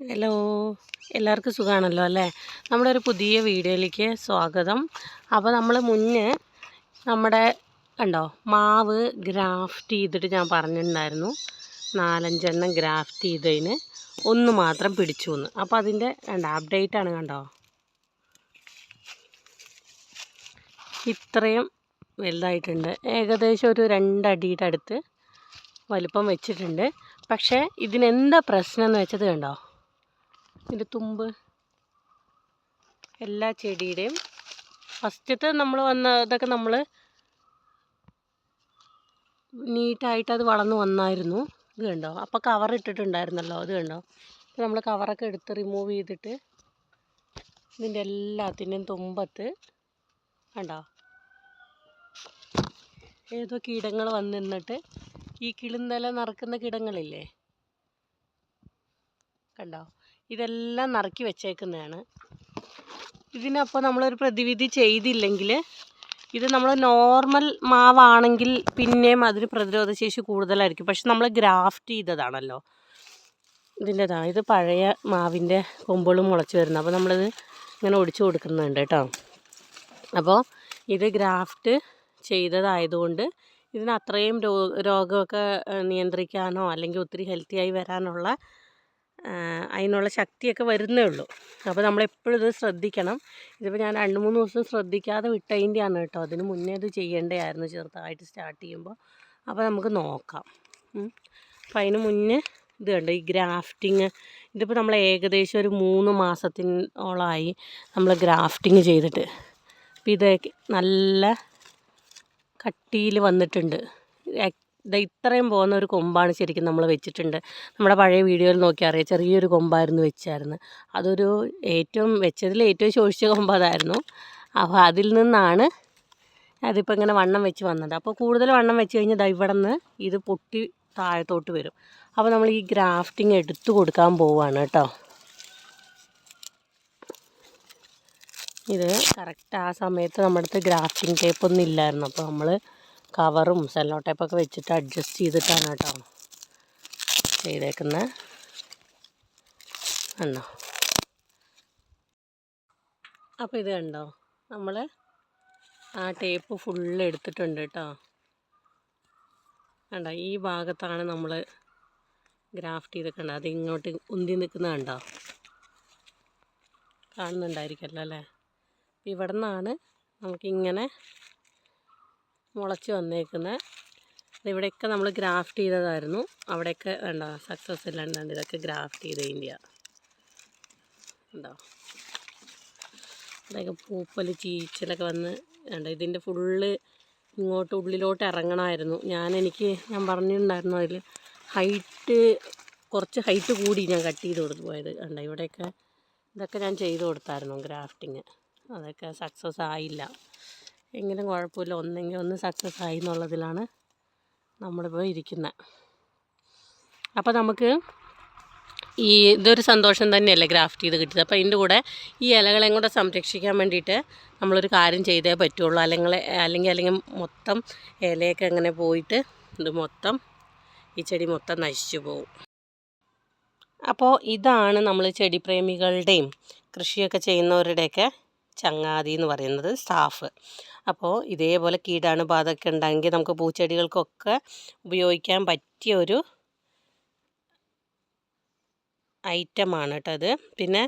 Hello എല്ലാവർക്കും സുഖമാണല്ലോ അല്ലേ? നമ്മുടെ ഒരു പുതിയ വീഡിയോയിലേക്ക് സ്വാഗതം. അപ്പോൾ നമ്മൾ മുന്നേ നമ്മുടെ കണ്ടോ മാവ് ഗ്രാഫ്റ്റ് ചെയ്തിട്ട് ഞാൻ പറഞ്ഞിട്ടുണ്ടായിരുന്നു. നാലഞ്ചെണ്ണം ഗ്രാഫ്റ്റ് ചെയ്തതിന് ഒന്ന് മാത്രം പിടിച്ചു എന്ന് അപ്പോൾ അതിന്റെ രണ്ട് അപ്ഡേറ്റ് ആണ് കണ്ടോ? ഇത്രയും വലുതായിട്ടുണ്ട്. ഏകദേശം ഒരു രണ്ടടിയുടെ അടുത്ത് വലിപ്പം വെച്ചിട്ടുണ്ട്. പക്ഷേ ഇതിനെന്താ പ്രശ്നം എന്ന് വെച്ചത് കണ്ടോ? ഇതിന്റെ തുമ്പ്. എല്ലാ ചെടിയുടെയും ഫസ്റ്റത്തെ നമ്മൾ വന്ന ഇതൊക്കെ നമ്മൾ നീറ്റായിട്ട് അത് വളർന്നു വന്നായിരുന്നു. ഇത് കണ്ടോ? അപ്പോൾ കവർ ഇട്ടിട്ടുണ്ടായിരുന്നല്ലോ. അത് കണ്ടോ? നമ്മൾ കവറൊക്കെ എടുത്ത് റിമൂവ് ചെയ്തിട്ട് ഇതിന്റെ എല്ലാത്തിന്റെയും തുമ്പത്ത് കണ്ടോ? ഏതോ കീടങ്ങൾ വന്നിരുന്നിട്ട് ഈ കിളിന്തല നറുക്കുന്ന കിടങ്ങളില്ലേ? കണ്ടോ? ഇതെല്ലാം നറുക്കി വെച്ചേക്കുന്നതാണ്. ഇതിനപ്പോൾ നമ്മളൊരു പ്രതിവിധി ചെയ്തില്ലെങ്കിൽ ഇത് നമ്മൾ നോർമൽ മാവാണെങ്കിൽ പിന്നെയും അതിന് പ്രതിരോധ ശേഷി കൂടുതലായിരിക്കും. പക്ഷെ നമ്മൾ ഗ്രാഫ്റ്റ് ചെയ്തതാണല്ലോ. ഇതിന്റെതാണ് ഇത് പഴയ മാവിന്റെ കൊമ്പുകളും മുളച്ച് വരുന്നത്. അപ്പോൾ നമ്മളിത് ഇങ്ങനെ ഒടിച്ചു കൊടുക്കുന്നുണ്ട് കേട്ടോ. അപ്പോൾ ഇത് ഗ്രാഫ്റ്റ് ചെയ്തതായതുകൊണ്ട് ഇതിന് അത്രയും രോഗമൊക്കെ നിയന്ത്രിക്കാനോ അല്ലെങ്കിൽ ഒത്തിരി ഹെൽത്തി ആയി വരാനുള്ള അതിനുള്ള ശക്തിയൊക്കെ വരുന്നേ ഉള്ളൂ. അപ്പോൾ നമ്മളെപ്പോഴും ഇത് ശ്രദ്ധിക്കണം. ഇതിപ്പോൾ ഞാൻ രണ്ട് മൂന്ന് ദിവസം ശ്രദ്ധിക്കാതെ വിട്ടതിന്റെയാണ് കേട്ടോ. അതിന് മുന്നേ ഇത് ചെയ്യേണ്ടതായിരുന്നു ചെറുതായിട്ട് സ്റ്റാർട്ട് ചെയ്യുമ്പോൾ അപ്പോൾ നമുക്ക് നോക്കാം. അപ്പം അതിന് മുന്നേ ഇത് കണ്ടോ ഈ ഗ്രാഫ്റ്റിങ് ഇതിപ്പോൾ നമ്മൾ ഏകദേശം ഒരു മൂന്ന് മാസത്തിനോളമായി നമ്മൾ ഗ്രാഫ്റ്റിങ് ചെയ്തിട്ട്. അപ്പം ഇത് നല്ല കട്ടിയിൽ വന്നിട്ടുണ്ട്. ഇത് ഇത്രയും പോകുന്ന ഒരു കൊമ്പാണ് ശരിക്കും നമ്മൾ വെച്ചിട്ടുണ്ട്. നമ്മുടെ പഴയ വീഡിയോയിൽ നോക്കി അറിയാം ചെറിയൊരു കൊമ്പായിരുന്നു വെച്ചായിരുന്നു. അതൊരു ഏറ്റവും വെച്ചതിൽ ഏറ്റവും ശോഷിച്ച കൊമ്പ് അതായിരുന്നു. അപ്പോൾ അതിൽ നിന്നാണ് അതിപ്പോൾ ഇങ്ങനെ വണ്ണം വെച്ച് വന്നത്. അപ്പോൾ കൂടുതൽ വണ്ണം വെച്ച് കഴിഞ്ഞാൽ ഇവിടെ നിന്ന് ഇത് പൊട്ടി താഴത്തോട്ട് വരും. അപ്പോൾ നമ്മൾ ഈ ഗ്രാഫ്റ്റിംഗ് എടുത്തു കൊടുക്കാൻ പോവുകയാണ് കേട്ടോ. ഇത് കറക്റ്റ് ആ സമയത്ത് നമ്മുടെ അടുത്ത് ഗ്രാഫ്റ്റിംഗ് ടേപ്പൊന്നും ഇല്ലായിരുന്നു. അപ്പോൾ നമ്മൾ കവറും സെല്ലോ ടേപ്പൊക്കെ വെച്ചിട്ട് അഡ്ജസ്റ്റ് ചെയ്തിട്ടാണ് കേട്ടോ ചെയ്തേക്കുന്നത് കണ്ടോ? അപ്പോൾ ഇത് കണ്ടോ? നമ്മൾ ആ ടേപ്പ് ഫുള്ള് എടുത്തിട്ടുണ്ട് കേട്ടോ. കണ്ടോ? ഈ ഭാഗത്താണ് നമ്മൾ ഗ്രാഫ്റ്റ് ചെയ്തിട്ടുണ്ട് അത് ഇങ്ങോട്ട് ഉന്തി നിൽക്കുന്നത് കണ്ടോ? കാണുന്നുണ്ടായിരിക്കല്ലോ അല്ലേ? ഇവിടെ നിന്നാണ് നമുക്കിങ്ങനെ മുളച്ച് വന്നേക്കുന്നത് ഇവിടെയൊക്കെ നമ്മൾ ഗ്രാഫ്റ്റ് ചെയ്തതായിരുന്നു. അവിടെയൊക്കെ വേണ്ട സക്സസ് ഇല്ലാണ്ട് ഇതൊക്കെ ഗ്രാഫ്റ്റ് ചെയ്ത് ഇന്ത്യ. ഉണ്ടോ അവിടെയൊക്കെ പൂപ്പൽ ചീച്ചലൊക്കെ വന്ന് വേണ്ട ഇതിന്റെ ഫുള്ള് ഇങ്ങോട്ട് ഉള്ളിലോട്ട് ഇറങ്ങണമായിരുന്നു. ഞാൻ എനിക്ക് ഞാൻ പറഞ്ഞിട്ടുണ്ടായിരുന്നു അതിൽ ഹൈറ്റ് കുറച്ച് ഹൈറ്റ് കൂടി ഞാൻ കട്ട് ചെയ്ത് കൊടുത്തു പോയത്. കണ്ട? ഇവിടെയൊക്കെ ഇതൊക്കെ ഞാൻ ചെയ്ത് കൊടുത്തായിരുന്നു ഗ്രാഫ്റ്റിങ്. അതൊക്കെ സക്സസ് ആയില്ല. എങ്കിലും കുഴപ്പമില്ല. ഒന്നെങ്കിൽ ഒന്ന് സക്സസ് ആയി എന്നുള്ളതിലാണ് നമ്മളിപ്പോൾ ഇരിക്കുന്നത് അപ്പോൾ നമുക്ക് ഈ ഇതൊരു സന്തോഷം തന്നെയല്ലേ ഗ്രാഫ്റ്റ് ചെയ്ത് കിട്ടിയത്? അപ്പോൾ അതിന്റെ കൂടെ ഈ ഇലകളെയും കൂടെ സംരക്ഷിക്കാൻ വേണ്ടിയിട്ട് നമ്മളൊരു കാര്യം ചെയ്തേ പറ്റുള്ളൂ. അല്ലെങ്കിൽ അല്ലെങ്കിൽ അല്ലെങ്കിൽ മൊത്തം ഇലയൊക്കെ അങ്ങനെ പോയിട്ട് ഇത് മൊത്തം ഈ ചെടി മൊത്തം നശിച്ചു പോകും അപ്പോൾ ഇതാണ് നമ്മൾ ചെടി പ്രേമികളുടെയും കൃഷിയൊക്കെ ചെയ്യുന്നവരുടെയൊക്കെ ചങ്ങാതി എന്ന് പറയുന്നത് സ്റ്റാഫ്. അപ്പോൾ ഇതേപോലെ കീടാണുബാധയൊക്കെ ഉണ്ടെങ്കിൽ നമുക്ക് പൂച്ചെടികൾക്കൊക്കെ ഉപയോഗിക്കാൻ പറ്റിയ ഒരു ഐറ്റമാണ് കേട്ടോ അത് പിന്നെ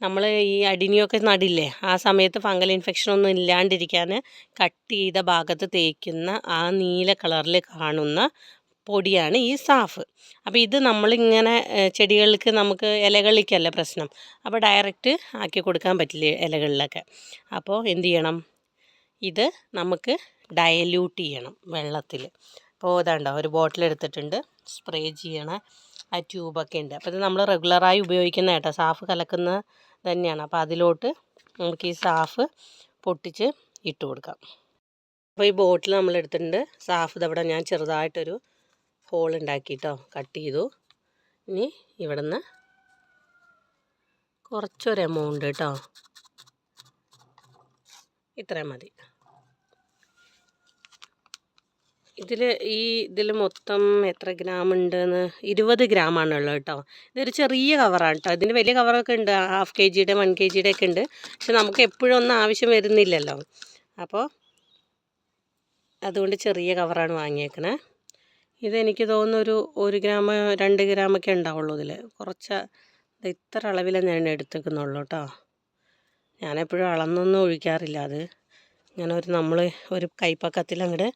നമ്മൾ ഈ അടിനിയൊക്കെ നടില്ലേ ആ സമയത്ത് ഫംഗൽ ഇൻഫെക്ഷൻ ഒന്നും ഇല്ലാണ്ടിരിക്കാൻ കട്ട് ചെയ്ത ഭാഗത്ത് തേക്കുന്ന ആ നീല കളറിൽ കാണുന്ന പൊടിയാണ് ഈ സാഫ്. അപ്പോൾ ഇത് നമ്മളിങ്ങനെ ചെടികൾക്ക് നമുക്ക് ഇലകളിലേക്കല്ല പ്രശ്നം. അപ്പോൾ ഡയറക്റ്റ് ആക്കി കൊടുക്കാൻ പറ്റില്ല ഇലകളിലൊക്കെ അപ്പോൾ എന്ത് ചെയ്യണം? ഇത് നമുക്ക് ഡയല്യൂട്ട് ചെയ്യണം വെള്ളത്തിൽ. അപ്പോൾ ഇതാണ്ടോ ഒരു ബോട്ടിൽ എടുത്തിട്ടുണ്ട് സ്പ്രേ ചെയ്യണ ആ ട്യൂബൊക്കെ ഉണ്ട്. അപ്പോൾ ഇത് നമ്മൾ റെഗുലറായി ഉപയോഗിക്കുന്ന കേട്ടോ സാഫ് കലക്കുന്ന തന്നെയാണ്. അപ്പോൾ അതിലോട്ട് നമുക്ക് ഈ സാഫ് പൊട്ടിച്ച് ഇട്ട് കൊടുക്കാം. അപ്പോൾ ഈ ബോട്ടിൽ നമ്മൾ എടുത്തിട്ടുണ്ട് സാഫ് ഇതവിടെ ഞാൻ ചെറുതായിട്ടൊരു ഹോൾ ഉണ്ടാക്കിയിട്ടോ കട്ട് ചെയ്തു. ഇനി ഇവിടെ നിന്ന് കുറച്ചൊരു എമൗണ്ട് കേട്ടോ ഇത്രയും മതി. ഇതിൽ ഈ ഇതിൽ മൊത്തം എത്ര ഗ്രാം ഉണ്ടെന്ന് ഇരുപത് ഗ്രാമാണ് ഉള്ളത് കേട്ടോ. ഇതൊരു ചെറിയ കവറാണ് കേട്ടോ. ഇതിന് വലിയ കവറൊക്കെ ഉണ്ട്. ഹാഫ് കെ ജിയുടെ വൺ കെ ജിയുടെ ഒക്കെ ഉണ്ട്. പക്ഷെ നമുക്ക് എപ്പോഴും ഒന്നും ആവശ്യം വരുന്നില്ലല്ലോ. അപ്പോൾ അതുകൊണ്ട് ചെറിയ കവറാണ് വാങ്ങിയേക്കണേ. ഇതെനിക്ക് തോന്നുന്നു ഒരു ഗ്രാം രണ്ട് ഗ്രാമൊക്കെ ഉണ്ടാവുള്ളൂ ഇതിൽ കുറച്ച് ഇത്ര അളവിലാണ് ഞാൻ എടുത്തേക്കുന്നുള്ളൂ കേട്ടോ. ഞാനെപ്പോഴും അളന്നൊന്നും ഒഴിക്കാറില്ല. അത് ഇങ്ങനെ ഒരു നമ്മൾ ഒരു കൈപ്പക്കത്തിൽ അങ്ങോട്ട്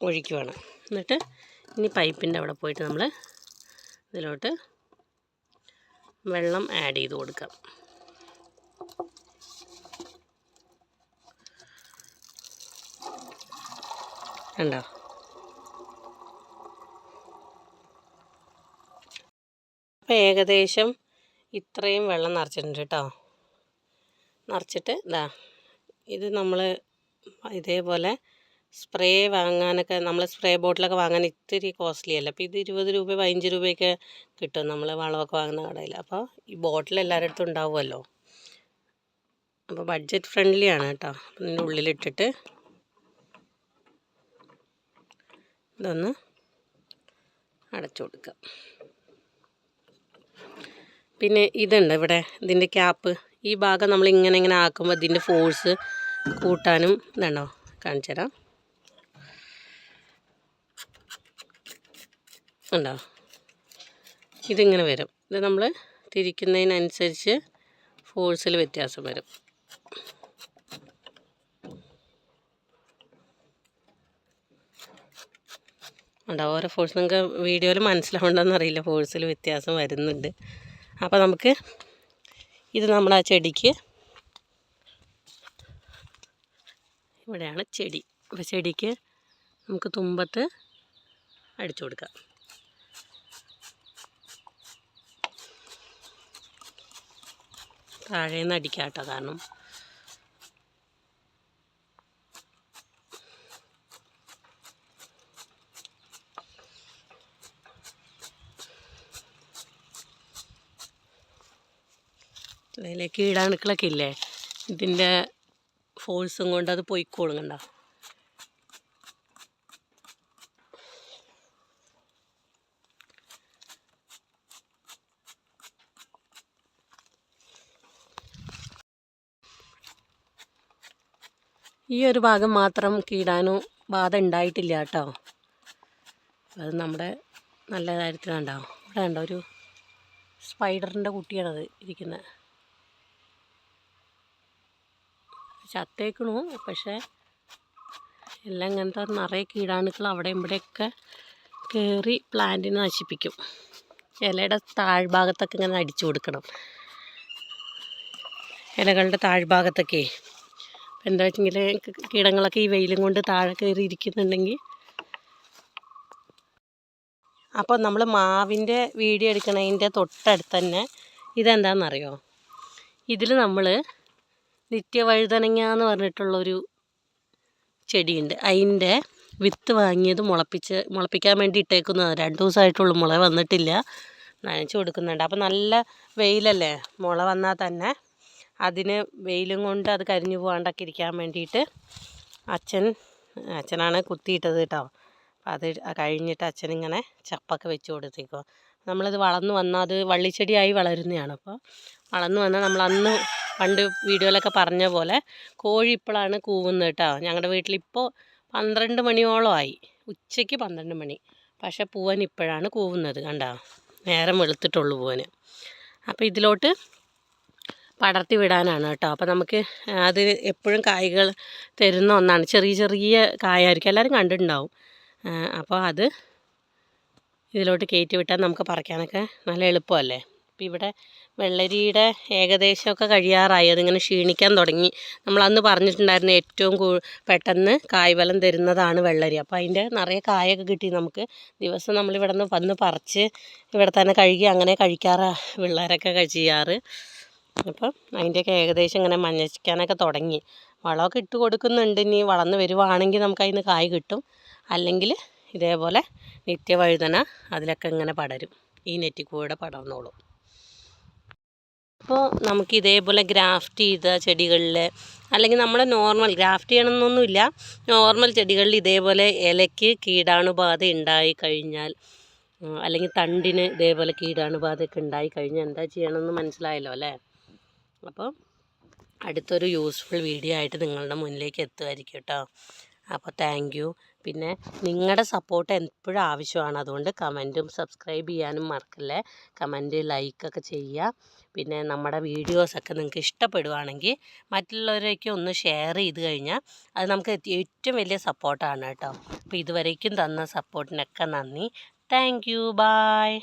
ഒഴിക്കുവാണ്. എന്നിട്ട് ഇനി പൈപ്പിന്റെ അവിടെ പോയിട്ട് നമ്മൾ ഇതിലോട്ട് വെള്ളം ആഡ് ചെയ്ത് കൊടുക്കാം. കണ്ടോ? അപ്പോൾ ഏകദേശം ഇത്രയും വെള്ളം നിറച്ചിട്ടുണ്ട് കേട്ടോ. നിറച്ചിട്ട് ഇതാ ഇത് നമ്മൾ ഇതേപോലെ സ്പ്രേ വാങ്ങാനൊക്കെ നമ്മൾ സ്പ്രേ ബോട്ടിലൊക്കെ വാങ്ങാൻ ഇത്തിരി കോസ്റ്റ്ലി അല്ല? അപ്പോൾ ഇത് ഇരുപത് രൂപ പതിനഞ്ച് രൂപയൊക്കെ കിട്ടും നമ്മൾ വളമൊക്കെ വാങ്ങുന്ന കടയിൽ അപ്പോൾ ഈ ബോട്ടിൽ എല്ലാവരുടെ അടുത്തും ഉണ്ടാവുമല്ലോ? അപ്പോൾ ബഡ്ജറ്റ് ഫ്രണ്ട്ലി ആണ് കേട്ടോ. അതിന്റെ ഉള്ളിലിട്ടിട്ട് ഇതൊന്ന് അടച്ചു കൊടുക്കുക പിന്നെ ഇതുണ്ട് ഇവിടെ ഇതിന്റെ ക്യാപ്പ് ഈ ഭാഗം നമ്മൾ ഇങ്ങനെ ഇങ്ങനെ ആക്കുമ്പോൾ ഇതിന്റെ ഫോഴ്സ് കൂട്ടാനും ഇതുണ്ടോ കാണിച്ചു തരാം. ഉണ്ടോ? ഇതിങ്ങനെ വരും. ഇത് നമ്മൾ തിരിക്കുന്നതിനനുസരിച്ച് ഫോഴ്സിൽ വ്യത്യാസം വരും. ഉണ്ടോ? ഓരോ ഫോഴ്സ് നിങ്ങൾക്ക് വീഡിയോയിൽ മനസ്സിലാവണ്ടെന്ന് അറിയില്ല ഫോഴ്സിൽ വ്യത്യാസം വരുന്നുണ്ട്. അപ്പോൾ നമുക്ക് ഇത് നമ്മൾ ആ ചെടിക്ക്. ഇവിടെയാണ് ചെടി. അപ്പോൾ ചെടിക്ക് നമുക്ക് തുമ്പത്ത് അടിച്ചു കൊടുക്കാം. താഴേന്ന് അടിക്കാം കേട്ടോ കാരണം. അതിലെ കീടാണുക്കളൊക്കെ ഇല്ലേ ഇതിന്റെ ഫോഴ്സും കൊണ്ട് അത് പൊയ്ക്കോളും കണ്ടോ? ഈ ഒരു ഭാഗം മാത്രം കീടാനു ബാധ ഉണ്ടായിട്ടില്ല കേട്ടോ. അത് നമ്മുടെ നല്ല കാര്യത്തിലുണ്ടാവും ഇവിടെ ഉണ്ടോ ഒരു സ്പൈഡറിന്റെ കുട്ടിയാണത് ഇരിക്കുന്നത്. ചത്തേക്കണു. പക്ഷേ എല്ലാം ഇങ്ങനത്തെ നിറയെ കീടാണുക്കൾ അവിടെ ഇവിടെയൊക്കെ കയറി പ്ലാന്റിനെ നശിപ്പിക്കും. ഇലയുടെ താഴ്ഭാഗത്തൊക്കെ ഇങ്ങനെ അടിച്ചു കൊടുക്കണം. ഇലകളുടെ താഴ്ഭാഗത്തൊക്കെ. എന്താ വെച്ചെങ്കിൽ കീടങ്ങളൊക്കെ ഈ വെയിലും കൊണ്ട് താഴെ കയറി ഇരിക്കുന്നുണ്ടെങ്കിൽ അപ്പോൾ നമ്മൾ മാവിന്റെ വീഡിയോ എടുക്കണതിന്റെ തൊട്ടടുത്ത് തന്നെ ഇതെന്താണെന്നറിയോ ഇതിൽ നമ്മൾ നിത്യവഴുതനങ്ങ എന്ന് പറഞ്ഞിട്ടുള്ളൊരു ചെടിയുണ്ട്. അതിന്റെ വിത്ത് വാങ്ങിയത് മുളപ്പിച്ച് മുളപ്പിക്കാൻ വേണ്ടി ഇട്ടേക്കുന്നതാണ് രണ്ട് ദിവസമായിട്ടുള്ളൂ മുള വന്നിട്ടില്ല. നനച്ച് കൊടുക്കുന്നുണ്ട്. അപ്പോൾ നല്ല വെയിലല്ലേ? മുള വന്നാൽ തന്നെ അതിന് വെയിലും കൊണ്ട് അത് കരിഞ്ഞു പോകാണ്ടൊക്കെ ഇരിക്കാൻ വേണ്ടിയിട്ട് അച്ഛൻ അച്ഛനാണ് കുത്തിയിട്ടത് കേട്ടോ അത് കഴിഞ്ഞിട്ട് അച്ഛനിങ്ങനെ ചപ്പൊക്കെ വെച്ച് കൊടുത്തേക്കോ നമ്മളിത് വളർന്നു വന്നാൽ അത് വള്ളിച്ചെടിയായി വളരുന്നതാണ്. അപ്പോൾ വളർന്നു വന്നാൽ നമ്മൾ അന്ന് പണ്ട് വീഡിയോയിലൊക്കെ പറഞ്ഞ പോലെ കോഴി ഇപ്പോഴാണ് കൂവുന്നത് കേട്ടോ ഞങ്ങളുടെ വീട്ടിലിപ്പോൾ പന്ത്രണ്ട് മണിയോളമായി ഉച്ചയ്ക്ക് പന്ത്രണ്ട് മണി. പക്ഷേ പൂവൻ ഇപ്പോഴാണ് കൂവുന്നത് കണ്ടോ? നേരം വെളുത്തിട്ടുള്ളൂ പൂവന്. അപ്പോൾ ഇതിലോട്ട് പടർത്തി വിടാനാണ് കേട്ടോ അപ്പോൾ നമുക്ക് അത് എപ്പോഴും കായ്കൾ തരുന്ന ഒന്നാണ്. ചെറിയ ചെറിയ കായായിരിക്കും. എല്ലാവരും കണ്ടിട്ടുണ്ടാവും. അപ്പോൾ അത് ഇതിലോട്ട് കയറ്റി വിട്ടാൽ നമുക്ക് പറിക്കാനൊക്കെ നല്ല എളുപ്പമല്ലേ? അപ്പോൾ ഇവിടെ വെള്ളരിയുടെ ഏകദേശമൊക്കെ കഴിയാറായി. അതിങ്ങനെ ക്ഷീണിക്കാൻ തുടങ്ങി. നമ്മളന്ന് പറഞ്ഞിട്ടുണ്ടായിരുന്നു ഏറ്റവും പെട്ടെന്ന് കായ്ഫലം തരുന്നതാണ് വെള്ളരി. അപ്പോൾ അതിന്റെ നിറയെ കായൊക്കെ കിട്ടി നമുക്ക്. ദിവസം നമ്മളിവിടെ നിന്ന് വന്ന് പറിച്ച് ഇവിടെ തന്നെ കഴുകി അങ്ങനെ കഴിക്കാറ് പിള്ളേരൊക്കെ ചെയ്യാറ്. അപ്പം അതിന്റെയൊക്കെ ഏകദേശം ഇങ്ങനെ മഞ്ഞയ്ക്കാനൊക്കെ തുടങ്ങി. വളമൊക്കെ ഇട്ട് കൊടുക്കുന്നുണ്ട്. ഇനി വളർന്ന് വരുവാണെങ്കിൽ നമുക്ക് അതിന് കായ് കിട്ടും. അല്ലെങ്കിൽ ഇതേപോലെ നിത്യവഴുതന അതിലൊക്കെ ഇങ്ങനെ പടരും. ഈ നെറ്റിക്കൂടെ പടർന്നോളും. അപ്പോൾ നമുക്ക് ഇതേപോലെ ഗ്രാഫ്റ്റ് ചെയ്ത ചെടികളിൽ അല്ലെങ്കിൽ നമ്മൾ നോർമൽ ഗ്രാഫ്റ്റ് ചെയ്യണമെന്നൊന്നുമില്ല നോർമൽ ചെടികളിൽ ഇതേപോലെ ഇലയ്ക്ക് കീടാണുബാധ ഉണ്ടായി കഴിഞ്ഞാൽ അല്ലെങ്കിൽ തണ്ടിന് ഇതേപോലെ കീടാണുബാധയൊക്കെ ഉണ്ടായി കഴിഞ്ഞാൽ എന്താ ചെയ്യണമെന്ന് മനസ്സിലായല്ലോ അല്ലേ? അപ്പോൾ അടുത്തൊരു യൂസ്ഫുൾ വീഡിയോ ആയിട്ട് നിങ്ങളുടെ മുന്നിലേക്ക് എത്തുമായിരിക്കും കേട്ടോ. അപ്പോൾ താങ്ക് പിന്നെ നിങ്ങളുടെ സപ്പോർട്ട് എപ്പോഴും ആവശ്യമാണ്. അതുകൊണ്ട് കമന്റും സബ്സ്ക്രൈബ് ചെയ്യാനും മറക്കല്ലേ. കമന്റ് ലൈക്കൊക്കെ ചെയ്യുക. പിന്നെ നമ്മുടെ വീഡിയോസൊക്കെ നിങ്ങൾക്ക് ഇഷ്ടപ്പെടുവാണെങ്കിൽ മറ്റുള്ളവരേക്കും ഒന്ന് ഷെയർ ചെയ്ത് കഴിഞ്ഞാൽ അത് നമുക്ക് ഏറ്റവും വലിയ സപ്പോർട്ടാണ് കേട്ടോ. അപ്പോൾ ഇതുവരേക്കും തന്ന സപ്പോർട്ടിനൊക്കെ നന്ദി. Thank you. ബായ്.